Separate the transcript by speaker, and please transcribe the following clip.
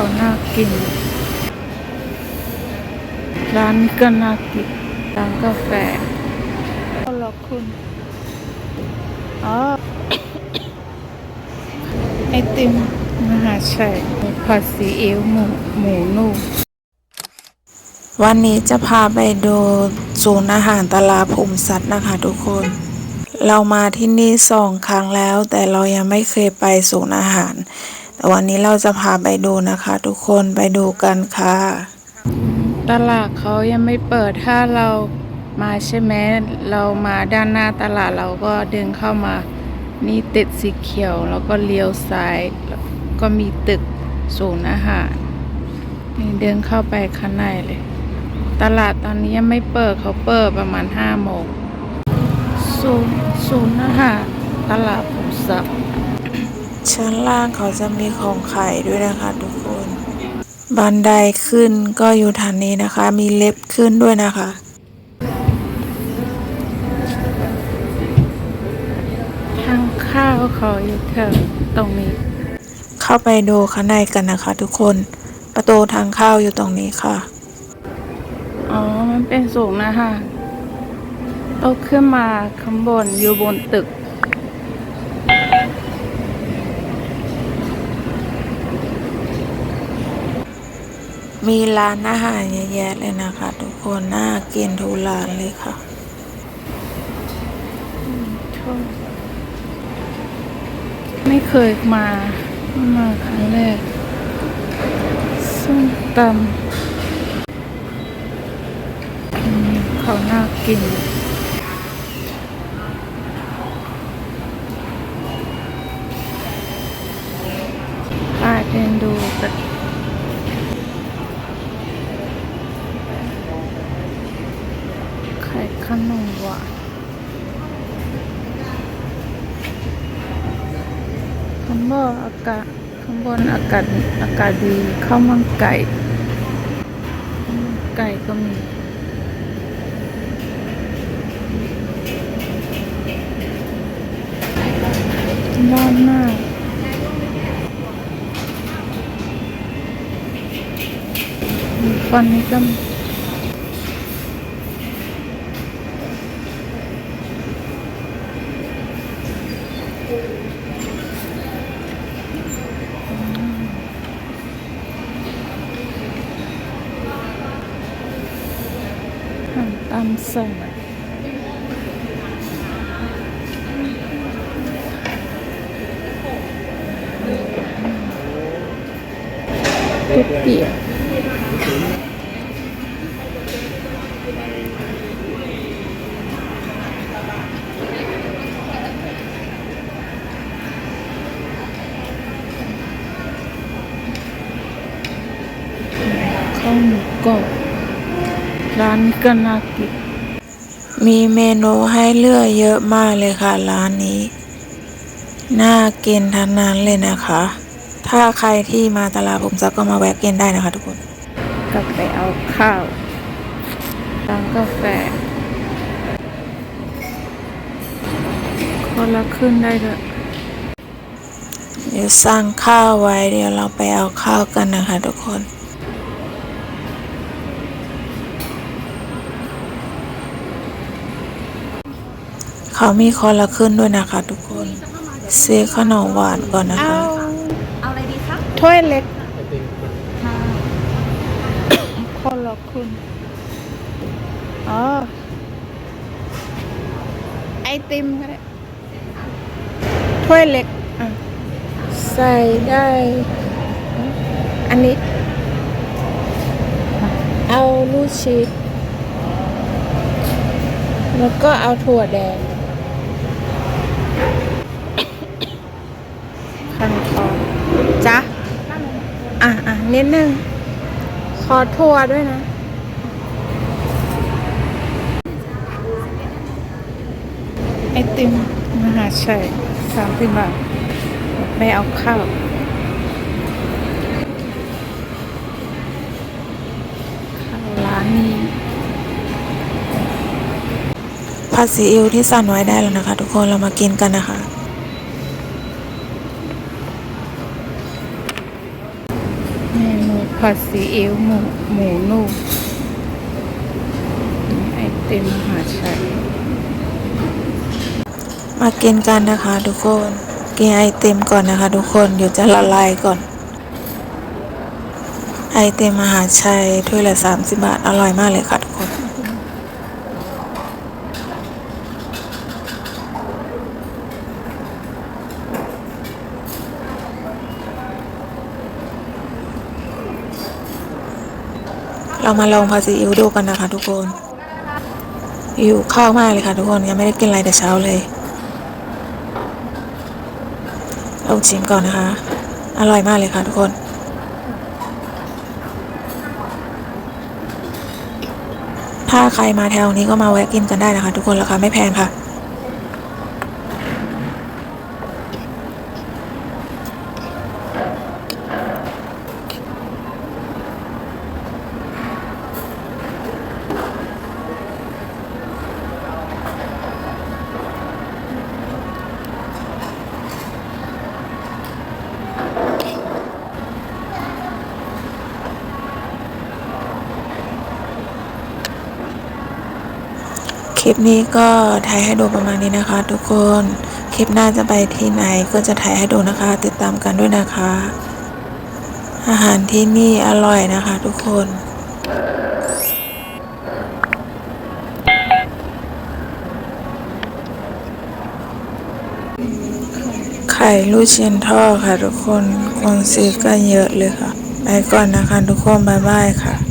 Speaker 1: เขาน่ากิน ร้านนี้ก็น่ากินร้านกาแฟก็รอคุณอ๋อไอติมมหาชัยผัดซีอิ๊วหมูหมูนุ่ม
Speaker 2: วันนี้จะพาไปดูศูนย์อาหารตลาดภูมิสัตว์นะคะทุกคน เรามาที่นี่สองครั้งแล้ว แต่เรายังไม่เคยไปศูนย์อาหาร แต่วันนี้เราจะพาไปดูนะคะ ทุกคนไปดูกันค่ะ
Speaker 1: ตลาดเขายังไม่เปิดถ้าเรามาใช่ไหมเรามาด้านหน้าตลาดเราก็เดินเข้ามา นี่ติดสีเขียวแล้วก็เลี้ยวซ้ายก็มีตึกศูนย์อาหารนี่เดินเข้าไปข้างในเลย ตลาดตอนนี้ยังไม่เปิดเขาเปิดประมาณห้าโมงศูนย์ศูนย์อาหารตลาดผมสับ
Speaker 2: ชั้นล่างเขาจะมีของขายด้วยนะคะทุกคน บันไดขึ้นก็อยู่ทางนี้นะคะ มีเล็บขึ้นด้วยนะคะ
Speaker 1: ทางข้าวเขาอยู่แถวตรงนี้
Speaker 2: เข้าไปดูข้างในกันนะคะ ทุกคน ประตูทางเข้าอยู่ตรงนี้ค่ะ
Speaker 1: อ๋อ มันเป็นสูงนะฮะต้องขึ้นมาข้างบนอยู่บนตึก
Speaker 2: มีร้านอาหารเยอะแยะเลยนะคะ ทุกคนน่ากินทุกร้านเลยค่ะ
Speaker 1: ไม่เคยมา มาครั้งแรกส้มตำเขาน่ากิน ขนมหวานข้างบนอากาศข้างบนอากาศอากาศดีข้าวมันไก่ข้าวมันไก่ก็มีร้อนมากฟันนี้ก็ มีอาหาร รอบร้านนี้ก็น่ากิน
Speaker 2: มีเมนูให้เลือกเยอะมากเลยค่ะ ร้านนี้ น่ากินทั้งนั้นเลยนะคะ ถ้าใครที่มาตลาดผมสักก็มาแวะกินได้นะคะทุกคน
Speaker 1: กลับไปเอาข้าวร้านกาแฟคนละขึ้นได้ด้วย
Speaker 2: เดี๋ยวสั่งข้าวไว้เดี๋ยวเราไปเอาข้าวกันนะคะทุกคน เขามีคนละขึ้นด้วยนะคะทุกคนซื้อขนมหวานก่อนนะ
Speaker 1: เอา
Speaker 2: คะ
Speaker 3: เอาอะไรดีคะ
Speaker 1: ถ้วยเล็กคนละขึ้นอ๋อไอติมก็ได้ถ้วยเล็กอะใส่ได้ อันนี้ เอาลูกชีสแล้วก็เอาถั่วแดง ขั้นตอนจ้ะอะอะ นิดนึง ขอถั่วด้วยนะ ไอติมมหาชัยสามสิบบาทไม่เอาข้าวข้าวร้านนี้
Speaker 2: ผัดซีอิ๊วที่สั่นไว้ได้แล้วนะคะ ทุกคนเรามากินกันนะคะ
Speaker 1: เมนู ผัดซีอิ๊วหมูหมูนุ่มไอติมมหาชัย
Speaker 2: มากินกันนะคะทุกคน กินไอติมก่อนนะคะ ทุกคนเดี๋ยวจะละลายก่อน ไอติมมหาชัยถ้วยละ30บาทอร่อยมากเลยค่ะ เรามาลองพาซีอิ๊วดูกันนะคะทุกคนหิวข้าวมากเลยค่ะทุกคนยังไม่ได้กินอะไรแต่เช้าเลยลองชิมก่อนนะคะ อร่อยมากเลยค่ะทุกคนถ้าใครมาแถวนี้ก็มาแวะกินกันได้นะคะ ทุกคนราคาไม่แพงค่ะ ลิปนี้ก็ถ่ายให้ดูประมาณนี้นะคะ ทุกคน คลิปหน้าจะไปที่ไหนก็จะถ่ายให้ดูนะคะ ติดตามกันด้วยนะคะ อาหารที่นี่อร่อยนะคะ ทุกคนไข่ลูกชิ้นทอดค่ะ ทุกคนคนซื้อก็เยอะเลยค่ะ ไปก่อนนะคะ ทุกคน บ๊ายบายค่ะ